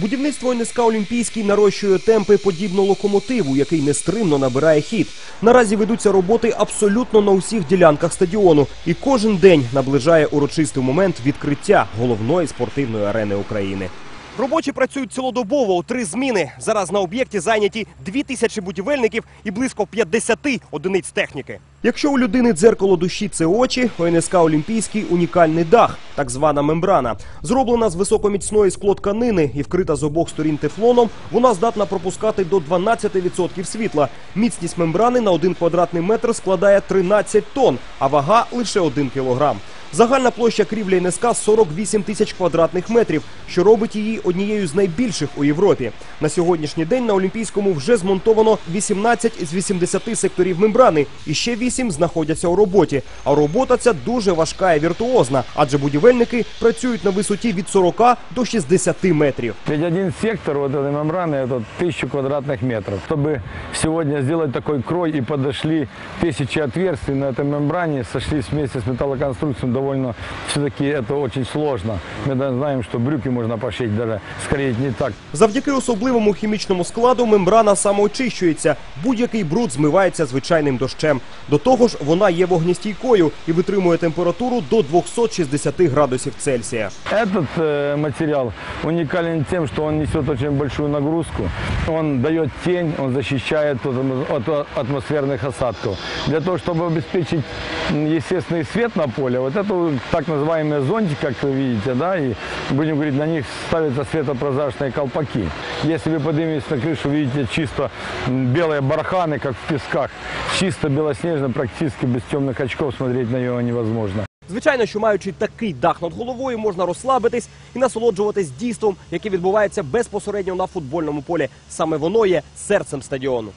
Будівництво НСК Олімпійський нарощує темпи подібно локомотиву, який нестримно набирає хід. Наразі ведуться роботи абсолютно на усіх ділянках стадіону, і кожен день наближає урочистий момент відкриття головної спортивної арени України. Робочі працюють цілодобово у три зміни. Зараз на об'єкті зайняті дві тисячі будівельників і близько 50 одиниць техніки. Якщо у людини дзеркало душі це очі, у Олімпійський унікальний дах, так звана мембрана. Зроблена з високоміцної склотканини і вкрита з обох сторін тефлоном, вона здатна пропускати до 12% світла. Міцність мембрани на один квадратний метр складає 13 тонн, а вага лише 1 кілограм. Загальна площа крівлі НСК 48 тисяч квадратних метрів, що робить її однією з найбільших у Європі. На сьогоднішній день на Олімпійському вже змонтовано 18 з 80 секторів мембрани, і ще 8 знаходяться у роботі. А робота ця дуже важка і віртуозна, адже будівельники працюють на висоті від 40 до 60 метрів. Ведь один сектор вот этой мембраны это тысячу квадратных метров. Чтобы сегодня сделать такой крой и подошли тысячи отверстий на этой мембране, сошлись вместе с металлоконструкцией, довольно все-таки это очень сложно. Мы даже знаем, что брюки можно пошить даже, скорее не так. Завдяки особливому хімічному складу мембрана самоочищується. Будь-який бруд змивається звичайним дощем. До того ж, вона є вогнестійкою і витримує температуру до 260 градусів Цельсія. Этот э, материал уникален тем, что он несет очень большую нагрузку. Он дает тень, он защищает от, от- от атмосферных осадков. Для того, чтобы обеспечить м, естественный свет на поле, вот это вот так называемые зонтики, как вы видите, да, и будем говорить, на них ставятся светопрозрачные колпаки. Если вы подниметесь на крышу, видите чисто м, белые барханы, как в песках, чисто белоснежно, практически без темных очков смотреть на нее невозможно. Звичайно, що маючи такий дах над головою, можна розслабитись і насолоджуватись дійством, яке відбувається безпосередньо на футбольному полі. Саме воно є серцем стадіону.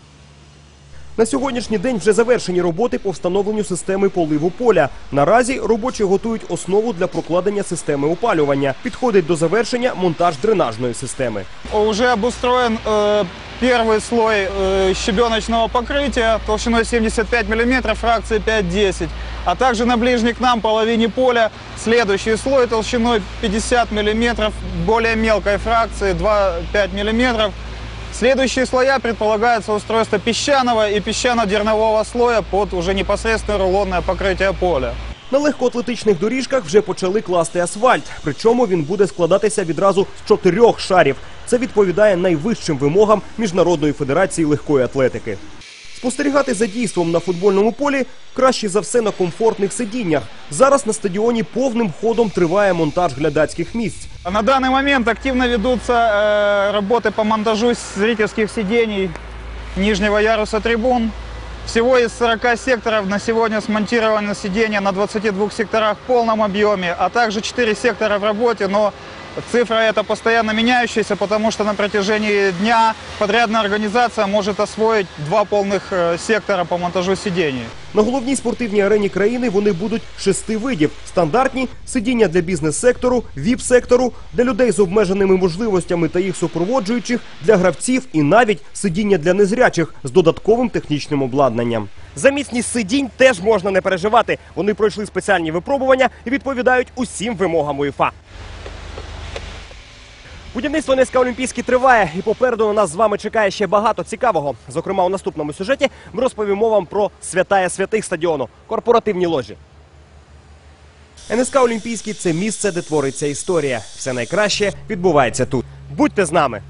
На сьогоднішній день вже завершені роботи по встановленню системи поливу поля. Наразі робочі готують основу для прокладення системи опалювання. Підходить до завершення монтаж дренажної системи. Уже обустроен э, первый слой э, щебеночного покрытия толщиной 75 мм, фракции 5-10. А также на ближней к нам половине поля следующий слой толщиной 50 мм, более мелкой фракции 2-5 мм. Следующие слоя предполагается устройство песчаного и песчано-дернового слоя под уже непосредственно рулонное покрытие поля. На легкоатлетичних доріжках вже почали класти асфальт. Причому він буде складатися відразу з чотирьох шарів. Це відповідає найвищим вимогам Міжнародної федерації легкої атлетики. Спостерігати за дійством на футбольному полі краще за все на комфортних сидіннях. Зараз на стадіоні повним ходом триває монтаж глядацьких місць. На данный момент активно ведутся э, работы по монтажу зрительских сидений нижнего яруса трибун. Всего из 40 секторов на сегодня смонтировано сиденья на 22 секторах в полном объеме, а также 4 сектора в работе, но цифра эта постоянно меняющаяся, потому что на протяжении дня подрядная организация может освоить два полных э, сектора по монтажу сидений. На головній спортивній арені країни вони будуть шести видів: стандартні сидіння для бізнес-сектору, віп-сектору, для людей з обмеженими можливостями та їх супроводжуючих, для гравців і навіть сидіння для незрячих з додатковим технічним обладнанням. За міцність сидінь теж можна не переживати. Вони пройшли спеціальні випробування і відповідають усім вимогам УЄФА. Будівництво НСК Олімпійський триває, і попереду на нас з вами чекає ще багато цікавого. Зокрема, у наступному сюжеті ми розповімо вам про святая святих стадіону корпоративні ложі. НСК Олімпійський це місце, де твориться історія. Все найкраще відбувається тут. Будьте з нами!